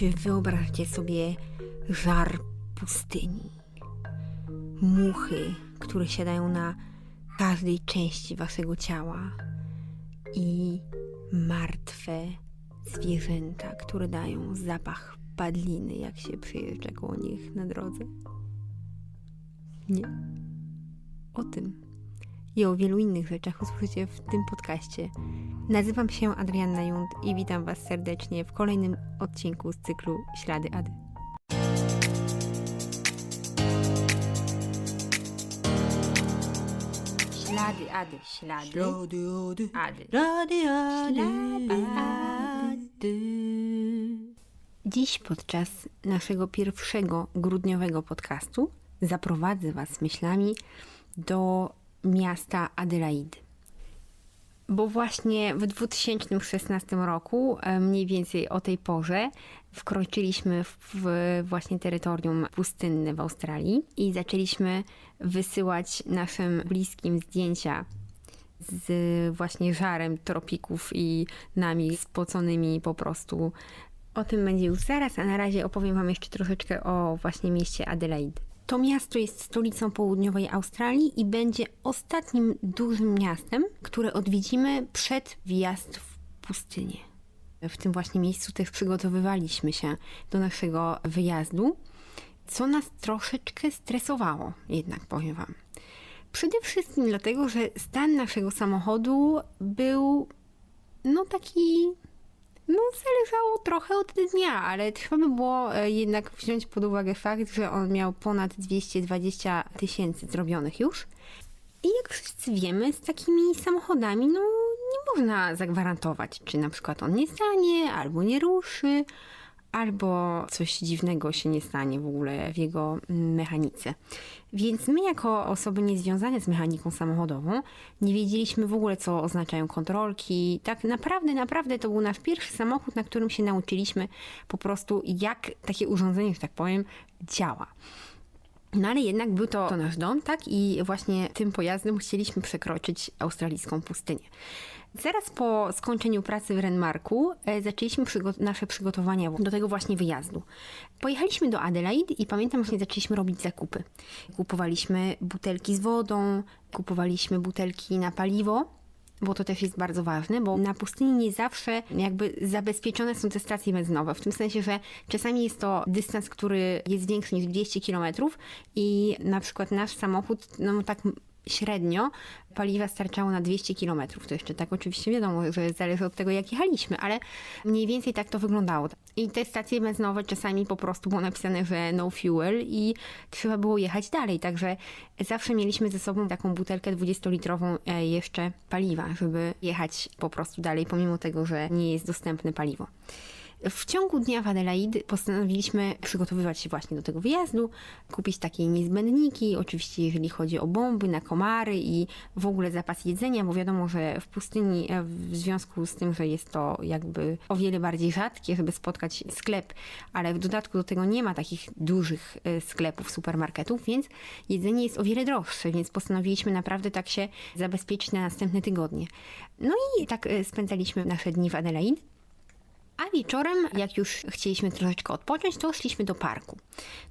Czy wyobraźcie sobie żar pustyni? Muchy, które siadają na każdej części waszego ciała i martwe zwierzęta, które dają zapach padliny, jak się przejeżdża koło nich na drodze. Nie. O tym i o wielu innych rzeczach usłyszycie w tym podcaście. Nazywam się Adrianna Jund i witam Was serdecznie w kolejnym odcinku z cyklu Ślady Ady. Ślady Ady, ślady Ślady Ady, Ady. Ślady Ady. Dziś podczas naszego pierwszego grudniowego podcastu zaprowadzę Was myślami do miasta Adelaide. Bo właśnie w 2016 roku, e, mniej więcej o tej porze, wkroczyliśmy w właśnie terytorium pustynne w Australii i zaczęliśmy wysyłać naszym bliskim zdjęcia z właśnie żarem tropików i nami spoconymi po prostu. O tym będzie już zaraz, a na razie opowiem Wam jeszcze troszeczkę o właśnie mieście Adelaide. To miasto jest stolicą południowej Australii i będzie ostatnim dużym miastem, które odwiedzimy przed wjazd w pustynię. W tym właśnie miejscu też przygotowywaliśmy się do naszego wyjazdu, co nas troszeczkę stresowało, jednak powiem Wam. Przede wszystkim dlatego, że stan naszego samochodu był no taki no zależało trochę od dnia, ale trzeba by było e, jednak wziąć pod uwagę fakt, że on miał ponad 220 tysięcy zrobionych już. I jak wszyscy wiemy, z takimi samochodami no nie można zagwarantować, czy na przykład on nie stanie, albo nie ruszy, albo coś dziwnego się nie stanie w ogóle w jego mechanice. Więc my, jako osoby niezwiązane z mechaniką samochodową, nie wiedzieliśmy w ogóle, co oznaczają kontrolki. Tak naprawdę, naprawdę to był nasz pierwszy samochód, na którym się nauczyliśmy po prostu, jak takie urządzenie, że tak powiem, działa. No ale jednak był to, to nasz dom, tak? I właśnie tym pojazdem chcieliśmy przekroczyć australijską pustynię. Zaraz po skończeniu pracy w Renmarku e, zaczęliśmy przygo- nasze przygotowania do tego właśnie wyjazdu. Pojechaliśmy do Adelaide i pamiętam, że zaczęliśmy robić zakupy. Kupowaliśmy butelki z wodą, kupowaliśmy butelki na paliwo, bo to też jest bardzo ważne, bo na pustyni nie zawsze jakby zabezpieczone są te stacje benzynowe. W tym sensie, że czasami jest to dystans, który jest większy niż 200 km i na przykład nasz samochód, no tak średnio paliwa starczało na 200 km. To jeszcze tak oczywiście wiadomo, że zależy od tego, jak jechaliśmy, ale mniej więcej tak to wyglądało. I te stacje benzynowe czasami po prostu było napisane, że no fuel i trzeba było jechać dalej. Także zawsze mieliśmy ze sobą taką butelkę 20-litrową e, jeszcze paliwa, żeby jechać po prostu dalej, pomimo tego, że nie jest dostępne paliwo. W ciągu dnia w Adelaide postanowiliśmy przygotowywać się właśnie do tego wyjazdu, kupić takie niezbędniki, oczywiście jeżeli chodzi o bomby na komary i w ogóle zapas jedzenia, bo wiadomo, że w pustyni e, w związku z tym, że jest to jakby o wiele bardziej rzadkie, żeby spotkać sklep, ale w dodatku do tego nie ma takich dużych e, sklepów, supermarketów, więc jedzenie jest o wiele droższe, więc postanowiliśmy naprawdę tak się zabezpieczyć na następne tygodnie. No i tak e, spędzaliśmy nasze dni w Adelaide. A wieczorem, jak już chcieliśmy troszeczkę odpocząć, to szliśmy do parku.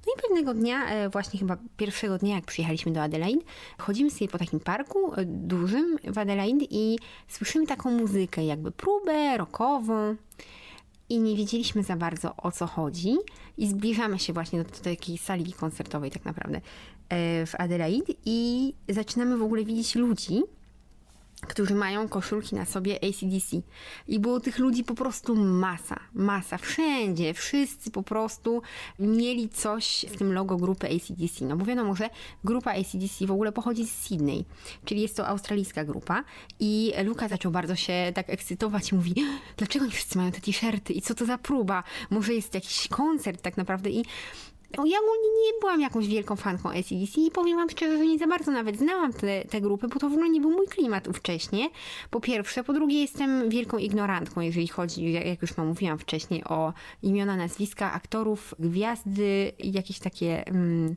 No i pewnego dnia, e, właśnie chyba pierwszego dnia, jak przyjechaliśmy do Adelaide, chodzimy sobie po takim parku e, dużym w Adelaide i słyszymy taką muzykę, jakby próbę rockową. I nie wiedzieliśmy za bardzo o co chodzi. I zbliżamy się właśnie do, do takiej sali koncertowej, tak naprawdę, e, w Adelaide. I zaczynamy w ogóle widzieć ludzi, którzy mają koszulki na sobie ACDC. I było tych ludzi po prostu masa, masa, wszędzie, wszyscy po prostu mieli coś z tym logo grupy ACDC. No bo wiadomo, że grupa ACDC w ogóle pochodzi z Sydney, czyli jest to australijska grupa. I Luka zaczął bardzo się tak ekscytować i mówi, dlaczego nie wszyscy mają te t-shirty i co to za próba? Może jest jakiś koncert tak naprawdę i ja ogólnie nie byłam jakąś wielką fanką ACDC i powiem wam szczerze, że nie za bardzo nawet znałam te, te grupy, bo to w ogóle nie był mój klimat ówcześnie. Po pierwsze. Po drugie jestem wielką ignorantką, jeżeli chodzi, jak już mówiłam wcześniej, o imiona, nazwiska aktorów, gwiazdy jakieś takie... Mm,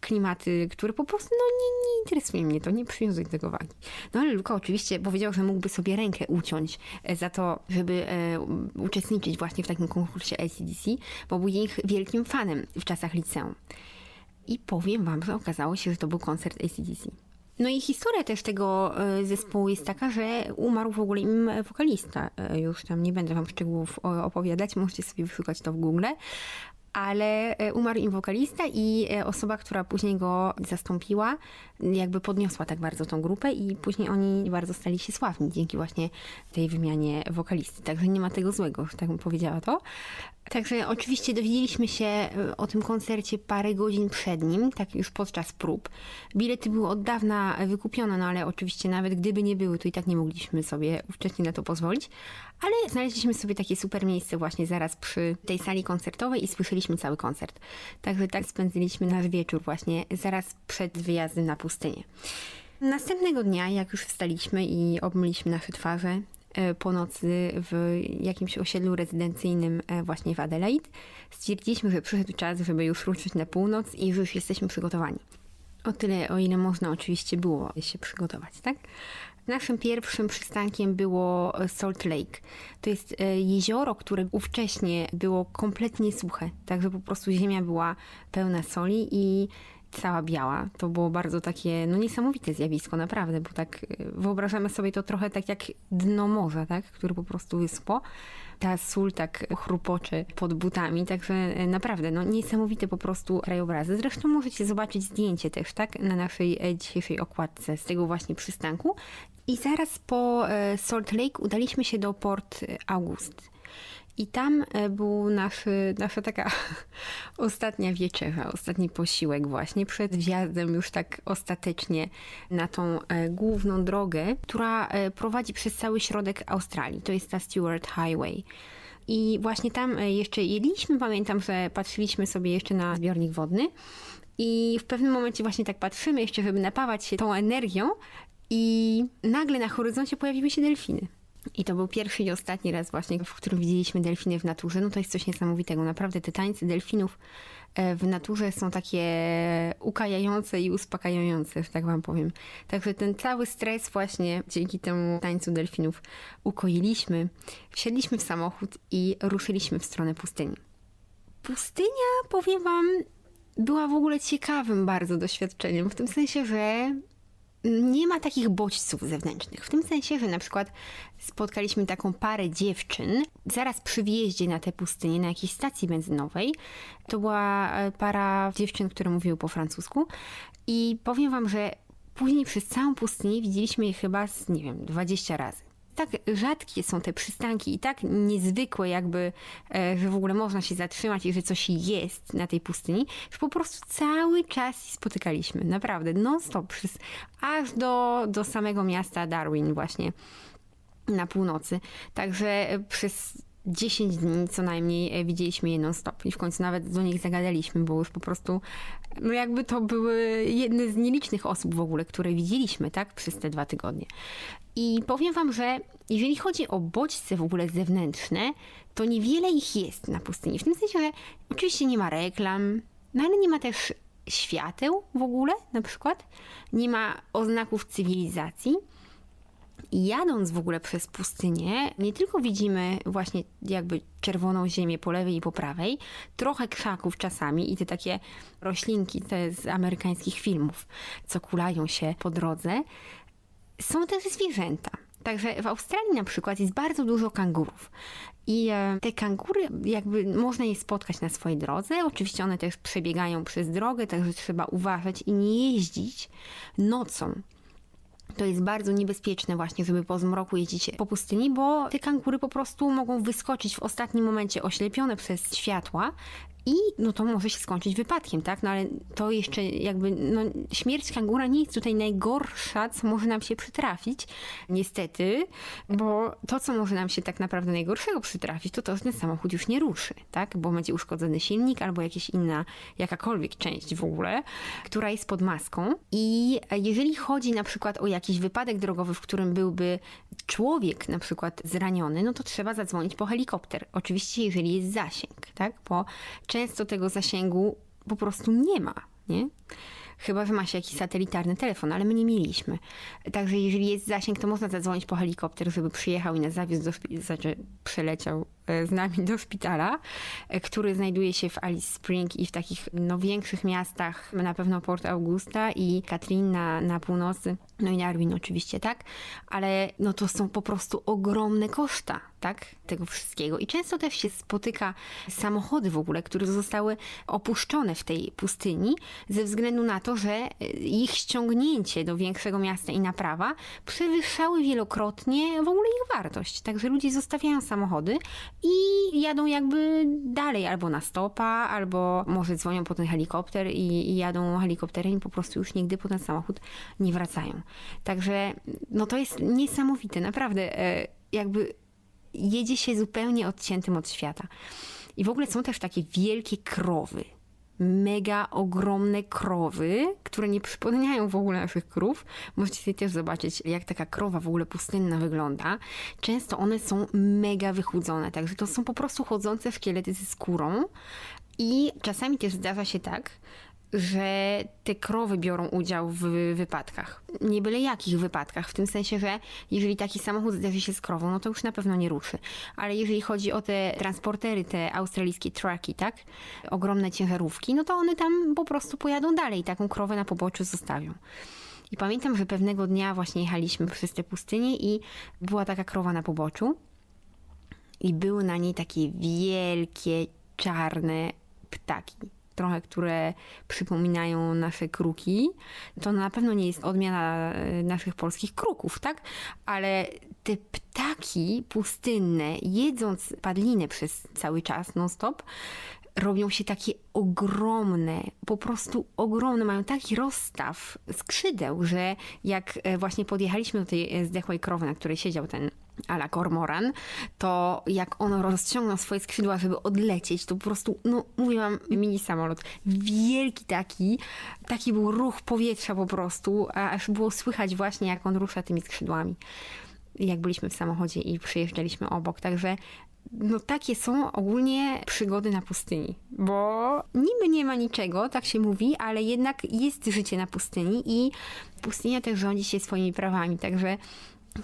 klimaty, które po prostu no, nie, nie interesuje mnie to, nie przywiązuję do tego wagi. No ale Luka oczywiście powiedział, że mógłby sobie rękę uciąć e, za to, żeby e, uczestniczyć właśnie w takim konkursie ACDC, bo był ich wielkim fanem w czasach liceum. I powiem wam, że okazało się, że to był koncert ACDC. No i historia też tego e, zespołu jest taka, że umarł w ogóle im wokalista. E, Już tam nie będę wam szczegółów opowiadać, możecie sobie wyszukać to w Google. Ale e, umarł im wokalista i e, osoba, która później go zastąpiła, jakby podniosła tak bardzo tą grupę i później oni bardzo stali się sławni dzięki właśnie tej wymianie wokalisty. Także nie ma tego złego, tak bym powiedziała to. Także oczywiście dowiedzieliśmy się e, o tym koncercie parę godzin przed nim, tak już podczas prób. Bilety były od dawna wykupione, no ale oczywiście nawet gdyby nie były, to i tak nie mogliśmy sobie wcześniej na to pozwolić. Ale znaleźliśmy sobie takie super miejsce właśnie zaraz przy tej sali koncertowej i słyszeliśmy cały koncert. Także tak spędziliśmy nasz wieczór właśnie zaraz przed wyjazdem na pustynię. Następnego dnia, jak już wstaliśmy i obmyliśmy nasze twarze po nocy w jakimś osiedlu rezydencyjnym e, właśnie w Adelaide, stwierdziliśmy, że przyszedł czas, żeby już ruszyć na północ i już jesteśmy przygotowani. O tyle, o ile można oczywiście było się przygotować, tak? Naszym pierwszym przystankiem było Salt Lake. To jest e, jezioro, które ówcześnie było kompletnie suche, także po prostu ziemia była pełna soli i cała biała. To było bardzo takie, no niesamowite zjawisko, naprawdę, bo tak e, wyobrażamy sobie to trochę tak jak dno morza, tak? Które po prostu wyschło. Ta sól tak chrupocze pod butami, także e, naprawdę, no niesamowite po prostu krajobrazy. Zresztą możecie zobaczyć zdjęcie też, tak? Na naszej e, dzisiejszej okładce z tego właśnie przystanku. I zaraz po e, Salt Lake udaliśmy się do Port August. I tam e, był nasz, nasza taka ostatnia wieczerza, ostatni posiłek właśnie przed wjazdem już tak ostatecznie na tą e, główną drogę, która e, prowadzi przez cały środek Australii. To jest ta Stewart Highway. I właśnie tam jeszcze jedliśmy, pamiętam, że patrzyliśmy sobie jeszcze na zbiornik wodny i w pewnym momencie właśnie tak patrzymy jeszcze, żeby napawać się tą energią i nagle na horyzoncie pojawiły się delfiny. I to był pierwszy i ostatni raz właśnie, w którym widzieliśmy delfiny w naturze. No to jest coś niesamowitego. Naprawdę te tańce delfinów e, w naturze są takie ukajające i uspokajające, tak wam powiem. Także ten cały stres właśnie dzięki temu tańcu delfinów ukoiliśmy. Wsiedliśmy w samochód i ruszyliśmy w stronę pustyni. Pustynia, powiem wam, była w ogóle ciekawym bardzo doświadczeniem, w tym sensie, że nie ma takich bodźców zewnętrznych. W tym sensie, że na przykład spotkaliśmy taką parę dziewczyn zaraz przy wjeździe na tę pustynię, na jakiejś stacji benzynowej. To była e, para dziewczyn, które mówiły po francusku. I powiem wam, że później przez całą pustynię widzieliśmy je chyba z, nie wiem, 20 razy tak rzadkie są te przystanki i tak niezwykłe jakby, e, że w ogóle można się zatrzymać i że coś jest na tej pustyni, że po prostu cały czas spotykaliśmy, naprawdę, non stop, przez, aż do, do samego miasta Darwin właśnie na północy. Także e, przez 10 dni co najmniej e, widzieliśmy je non-stop i w końcu nawet do nich zagadaliśmy, bo już po prostu, no jakby to były jedne z nielicznych osób w ogóle, które widzieliśmy, tak, przez te dwa tygodnie. I powiem wam, że jeżeli chodzi o bodźce w ogóle zewnętrzne, to niewiele ich jest na pustyni. W tym sensie, że oczywiście nie ma reklam, no ale nie ma też świateł w ogóle, na przykład. Nie ma oznaków cywilizacji. Jadąc w ogóle przez pustynię, nie tylko widzimy właśnie jakby czerwoną ziemię po lewej i po prawej, trochę krzaków czasami i te takie roślinki te z amerykańskich filmów, co kulają się po drodze, są też zwierzęta. Także w Australii na przykład jest bardzo dużo kangurów. I e, te kangury, jakby można je spotkać na swojej drodze. Oczywiście one też przebiegają przez drogę, także trzeba uważać i nie jeździć nocą. To jest bardzo niebezpieczne właśnie, żeby po zmroku jeździć po pustyni, bo te kangury po prostu mogą wyskoczyć w ostatnim momencie oślepione przez światła i no to może się skończyć wypadkiem, tak? No ale to jeszcze jakby, no śmierć kangura nie jest tutaj najgorsza, co może nam się przytrafić, niestety, bo to, co może nam się tak naprawdę najgorszego przytrafić, to to, że ten samochód już nie ruszy, tak? Bo będzie uszkodzony silnik albo jakaś inna, jakakolwiek część w ogóle, która jest pod maską. I jeżeli chodzi na przykład o jakiś wypadek drogowy, w którym byłby człowiek na przykład zraniony, no to trzeba zadzwonić po helikopter. Oczywiście, jeżeli jest zasięg, tak? Bo często tego zasięgu po prostu nie ma. nie? Chyba, że ma się jakiś satelitarny telefon, ale my nie mieliśmy. Także jeżeli jest zasięg, to można zadzwonić po helikopter, żeby przyjechał i nas zawiózł do znaczy przeleciał e, z nami do szpitala, e, który znajduje się w Alice Spring i w takich no, większych miastach, na pewno Port Augusta i Katrin na, na północy, no i Darwin oczywiście, tak? Ale no to są po prostu ogromne koszta, tak? Tego wszystkiego. I często też się spotyka samochody w ogóle, które zostały opuszczone w tej pustyni ze względu na to, że y, ich ściągnięcie do większego miasta i naprawa przewyższały wielokrotnie w ogóle ich wartość. Także ludzie zostawiają samochody i jadą jakby dalej, albo na stopa, albo może dzwonią po ten helikopter i, i jadą helikopterem i po prostu już nigdy po ten samochód nie wracają. Także no to jest niesamowite, naprawdę. e, Jakby jedzie się zupełnie odciętym od świata. I w ogóle są też takie wielkie krowy. Mega ogromne krowy, które nie przypominają w ogóle naszych krów. Możecie też zobaczyć, jak taka krowa w ogóle pustynna wygląda. Często one są mega wychudzone, także to są po prostu chodzące szkielety ze skórą. I czasami też zdarza się tak, że te krowy biorą udział w wypadkach. Nie byle jakich wypadkach, w tym sensie, że jeżeli taki samochód zderzy się z krową, no to już na pewno nie ruszy. Ale jeżeli chodzi o te transportery, te australijskie trucki, tak? Ogromne ciężarówki, no to one tam po prostu pojadą dalej, taką krowę na poboczu zostawią. I pamiętam, że pewnego dnia właśnie jechaliśmy przez te pustynie i była taka krowa na poboczu i były na niej takie wielkie, czarne ptaki. Trochę, które przypominają nasze kruki. To na pewno nie jest odmiana e, naszych polskich kruków, tak? Ale te ptaki pustynne, jedząc padlinę przez cały czas, non-stop, robią się takie ogromne, po prostu ogromne, mają taki rozstaw skrzydeł, że jak e, właśnie podjechaliśmy do tej e, zdechłej krowy, na której siedział ten ala kormoran, to jak on rozciągnął swoje skrzydła, żeby odlecieć, to po prostu, no mówię wam, mini samolot, wielki taki, taki był ruch powietrza po prostu, aż było słychać właśnie, jak on rusza tymi skrzydłami jak byliśmy w samochodzie i przyjeżdżaliśmy obok. Także no takie są ogólnie przygody na pustyni, bo niby nie ma niczego, tak się mówi, ale jednak jest życie na pustyni i pustynia też rządzi się swoimi prawami, także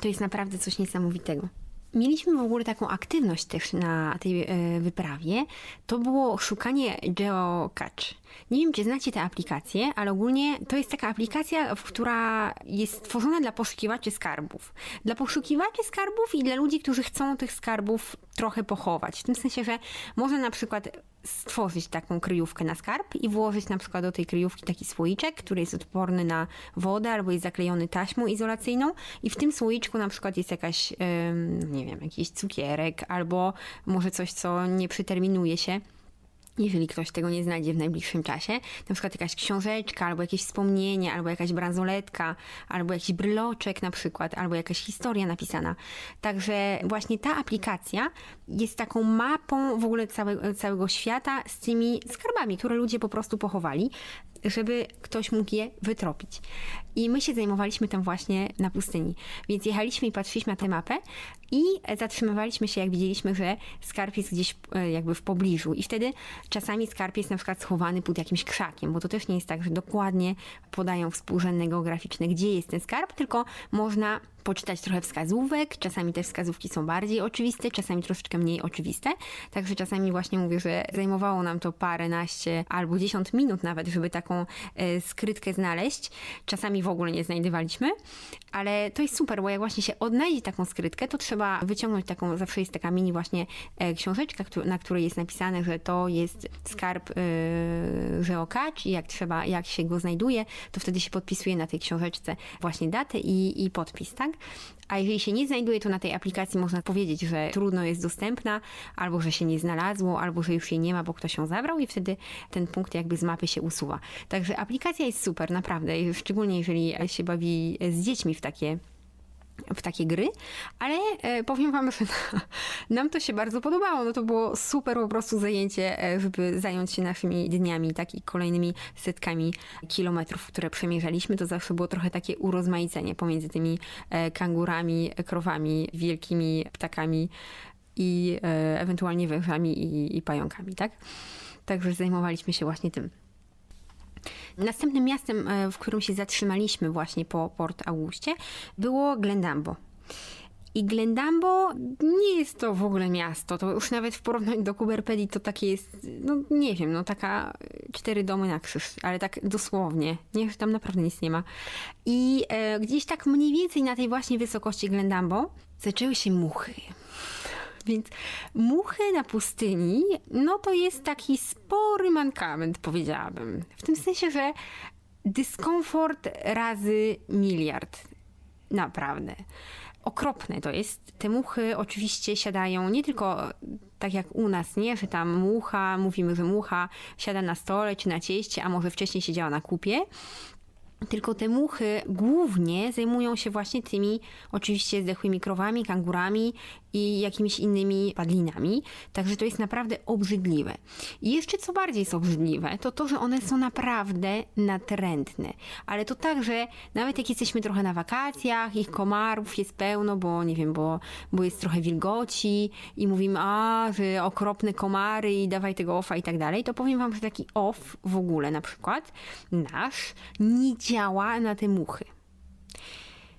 to jest naprawdę coś niesamowitego. Mieliśmy w ogóle taką aktywność też na tej e, wyprawie. To było szukanie geocache. Nie wiem, czy znacie tę aplikację, ale ogólnie to jest taka aplikacja, która jest stworzona dla poszukiwaczy skarbów. Dla poszukiwaczy skarbów i dla ludzi, którzy chcą tych skarbów trochę pochować. W tym sensie, że można na przykład stworzyć taką kryjówkę na skarb i włożyć na przykład do tej kryjówki taki słoiczek, który jest odporny na wodę albo jest zaklejony taśmą izolacyjną i w tym słoiczku na przykład jest jakaś, nie wiem, jakiś cukierek albo może coś, co nie przeterminuje się jeżeli ktoś tego nie znajdzie w najbliższym czasie, na przykład jakaś książeczka, albo jakieś wspomnienie, albo jakaś bransoletka, albo jakiś bryloczek na przykład, albo jakaś historia napisana. Także właśnie ta aplikacja jest taką mapą w ogóle całego, całego świata z tymi skarbami, które ludzie po prostu pochowali, żeby ktoś mógł je wytropić. I my się zajmowaliśmy tym właśnie na pustyni. Więc jechaliśmy i patrzyliśmy na tę mapę i zatrzymywaliśmy się, jak widzieliśmy, że skarb jest gdzieś e, jakby w pobliżu. I wtedy czasami skarb jest na przykład schowany pod jakimś krzakiem, bo to też nie jest tak, że dokładnie podają współrzędne geograficzne, gdzie jest ten skarb, tylko można poczytać trochę wskazówek. Czasami te wskazówki są bardziej oczywiste, czasami troszeczkę mniej oczywiste. Także czasami właśnie mówię, że zajmowało nam to paręnaście albo dziesiąt minut nawet, żeby taką e, skrytkę znaleźć. Czasami w ogóle nie znajdywaliśmy, ale to jest super, bo jak właśnie się odnajdzie taką skrytkę, to trzeba wyciągnąć taką, zawsze jest taka mini właśnie e, książeczka, na której jest napisane, że to jest skarb e, geocache i jak trzeba, jak się go znajduje, to wtedy się podpisuje na tej książeczce właśnie datę i, i podpis, tak? A jeżeli się nie znajduje, to na tej aplikacji można powiedzieć, że trudno jest dostępna, albo że się nie znalazło, albo że już jej nie ma, bo ktoś ją zabrał i wtedy ten punkt jakby z mapy się usuwa. Także aplikacja jest super, naprawdę, szczególnie jeżeli się bawi z dziećmi w takie w takie gry, ale e, powiem wam, że nam to się bardzo podobało. No to było super po prostu zajęcie, e, żeby zająć się naszymi dniami, tak i kolejnymi setkami kilometrów, które przemierzaliśmy. To zawsze było trochę takie urozmaicenie pomiędzy tymi e, kangurami, krowami, wielkimi ptakami i ewentualnie wężami i, i pająkami, tak? Także zajmowaliśmy się właśnie tym. Następnym miastem, e, w którym się zatrzymaliśmy właśnie po Port Augustie, było Glendambo. I Glendambo nie jest to w ogóle miasto. To już nawet w porównaniu do Kuberpedii to takie jest, no nie wiem, no taka e, cztery domy na krzyż, ale tak dosłownie. Nie, że tam naprawdę nic nie ma. I e, gdzieś tak mniej więcej na tej właśnie wysokości Glendambo zaczęły się muchy. Więc muchy na pustyni, no to jest taki spory mankament, powiedziałabym. W tym sensie, że dyskomfort razy miliard. Naprawdę. Okropne to jest. Te muchy oczywiście siadają nie tylko tak jak u nas, nie, że tam mucha, mówimy, że mucha siada na stole czy na cieście, a może wcześniej siedziała na kupie. Tylko te muchy głównie zajmują się właśnie tymi oczywiście zdechłymi krowami, kangurami i jakimiś innymi padlinami. Także to jest naprawdę obrzydliwe. I jeszcze co bardziej jest obrzydliwe, to to, że one są naprawdę natrętne. Ale to tak, że nawet jak jesteśmy trochę na wakacjach, ich komarów jest pełno, bo nie wiem, bo, bo jest trochę wilgoci i mówimy, a, że okropne komary i dawaj tego offa i tak dalej, to powiem wam, że taki off w ogóle na przykład nasz nie działa na te muchy.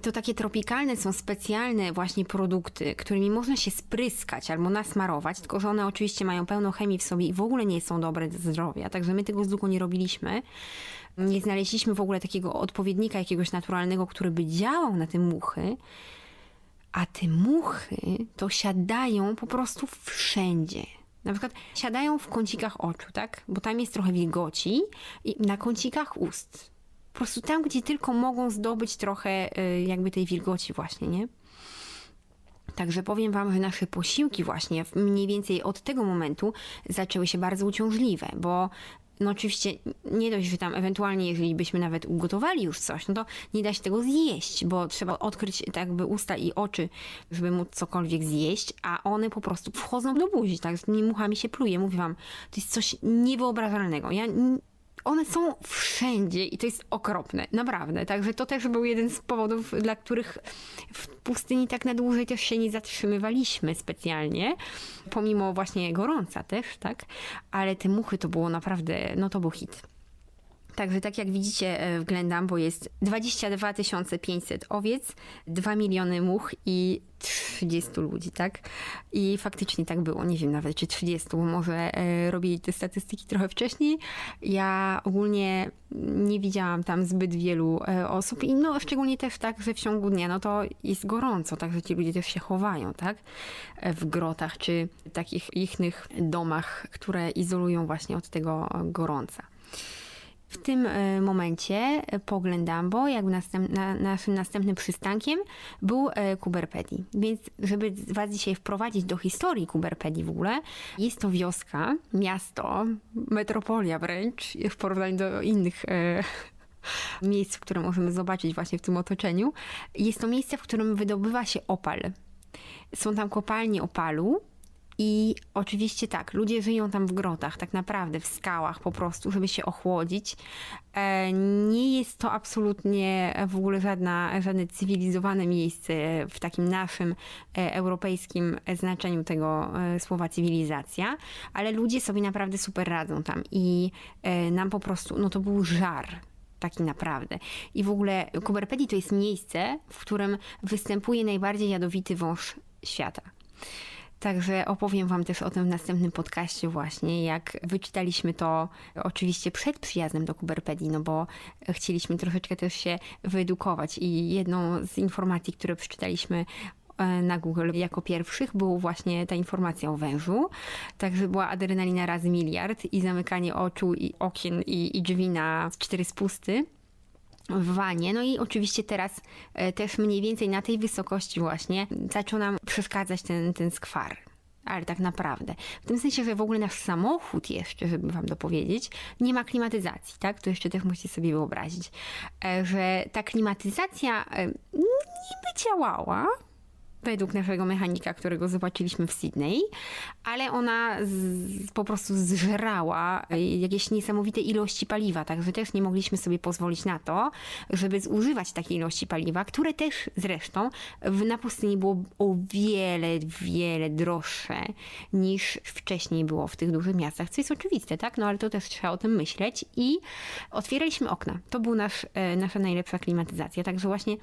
To takie tropikalne są specjalne właśnie produkty, którymi można się spryskać albo nasmarować, tylko że one oczywiście mają pełno chemii w sobie i w ogóle nie są dobre dla zdrowia. Także my tego z Luką nie robiliśmy. Nie znaleźliśmy w ogóle takiego odpowiednika jakiegoś naturalnego, który by działał na te muchy. A te muchy to siadają po prostu wszędzie. Na przykład siadają w kącikach oczu, tak? Bo tam jest trochę wilgoci i na kącikach ust po prostu tam, gdzie tylko mogą zdobyć trochę y, jakby tej wilgoci właśnie, nie? Także powiem Wam, że nasze posiłki właśnie mniej więcej od tego momentu zaczęły się bardzo uciążliwe, bo no oczywiście nie dość, że tam ewentualnie, jeżeli byśmy nawet ugotowali już coś, no to nie da się tego zjeść, bo trzeba odkryć tak jakby usta i oczy, żeby móc cokolwiek zjeść, a one po prostu wchodzą do buzi, tak, z tymi muchami się pluje. Mówię Wam, to jest coś niewyobrażalnego. Ja one są wszędzie i to jest okropne, naprawdę. Także to też był jeden z powodów, dla których w pustyni tak na dłużej też się nie zatrzymywaliśmy specjalnie, pomimo właśnie gorąca też, tak? Ale te muchy to było naprawdę, no to był hit. Także tak jak widzicie e, w Glendambo jest 22 500 owiec, 2 miliony much i 30 ludzi, tak? I faktycznie tak było. Nie wiem nawet czy 30, bo może e, robili te statystyki trochę wcześniej. Ja ogólnie nie widziałam tam zbyt wielu e, osób i no szczególnie też tak, że w ciągu dnia no to jest gorąco, także ci ludzie też się chowają, tak? W grotach czy takich ichnych domach, które izolują właśnie od tego gorąca. W tym e, momencie e, po Glendambo, jakby następ, na, naszym następnym przystankiem, był e, Kuberpedi. Więc żeby Was dzisiaj wprowadzić do historii Kuberpedi w ogóle, jest to wioska, miasto, metropolia wręcz, w porównaniu do innych miejsc, które możemy zobaczyć właśnie w tym otoczeniu. Jest to miejsce, w którym wydobywa się opal. Są tam kopalnie opalu, i oczywiście tak, ludzie żyją tam w grotach, tak naprawdę, w skałach po prostu, żeby się ochłodzić. E, nie jest to absolutnie w ogóle żadna, żadne cywilizowane miejsce w takim naszym e, europejskim znaczeniu tego e, słowa cywilizacja, ale ludzie sobie naprawdę super radzą tam i nam po prostu, no to był żar taki naprawdę. I w ogóle Kuberpedi to jest miejsce, w którym występuje najbardziej jadowity wąż świata. Także opowiem Wam też o tym w następnym podcaście właśnie, jak wyczytaliśmy to oczywiście przed przyjazdem do Kuberpedii, no bo chcieliśmy troszeczkę też się wyedukować i jedną z informacji, które przeczytaliśmy e, na Google jako pierwszych był właśnie ta informacja o wężu. Także była adrenalina razy miliard i zamykanie oczu i okien i, i drzwi na cztery spusty w wanie. No i oczywiście teraz e, też mniej więcej na tej wysokości właśnie zaczął nam przeszkadzać ten, ten skwar. Ale tak naprawdę. W tym sensie, że w ogóle nasz samochód jeszcze, żeby wam dopowiedzieć, nie ma klimatyzacji, tak? To jeszcze też musicie sobie wyobrazić, e, że ta klimatyzacja e, niby działała, według naszego mechanika, którego zobaczyliśmy w Sydney, ale ona z, po prostu zżerała y, jakieś niesamowite ilości paliwa, także też nie mogliśmy sobie pozwolić na to, żeby zużywać takiej ilości paliwa, które też zresztą w, na pustyni było o wiele, wiele droższe niż wcześniej było w tych dużych miastach, co jest oczywiste, tak? No ale to też trzeba o tym myśleć i otwieraliśmy okna. To był nasz, e, nasza najlepsza klimatyzacja, także właśnie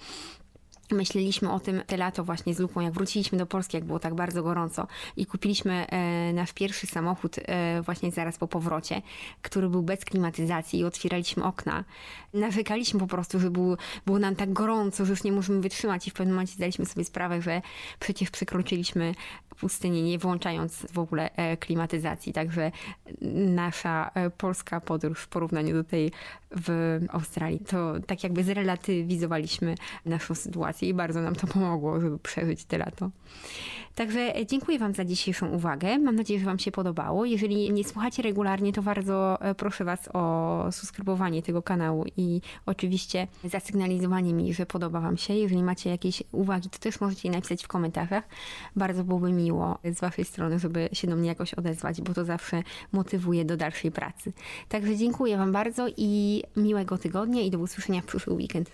Myśleliśmy o tym te lato właśnie z Lupą, jak wróciliśmy do Polski, jak było tak bardzo gorąco i kupiliśmy e, nasz pierwszy samochód e, właśnie zaraz po powrocie, który był bez klimatyzacji i otwieraliśmy okna. Narzekaliśmy po prostu, że było, było nam tak gorąco, że już nie możemy wytrzymać i w pewnym momencie zdaliśmy sobie sprawę, że przecież przekroczyliśmy pustynię nie włączając w ogóle e, klimatyzacji, także nasza e, polska podróż w porównaniu do tej w Australii, to tak jakby zrelatywizowaliśmy naszą sytuację i bardzo nam to pomogło, żeby przeżyć te lato. Także e, dziękuję Wam za dzisiejszą uwagę. Mam nadzieję, że Wam się podobało. Jeżeli nie słuchacie regularnie, to bardzo proszę Was o subskrybowanie tego kanału i oczywiście zasygnalizowanie mi, że podoba Wam się. Jeżeli macie jakieś uwagi, to też możecie je napisać w komentarzach. Bardzo byłoby miło z Waszej strony, żeby się do mnie jakoś odezwać, bo to zawsze motywuje do dalszej pracy. Także dziękuję Wam bardzo i miłego tygodnia i do usłyszenia w przyszły weekend.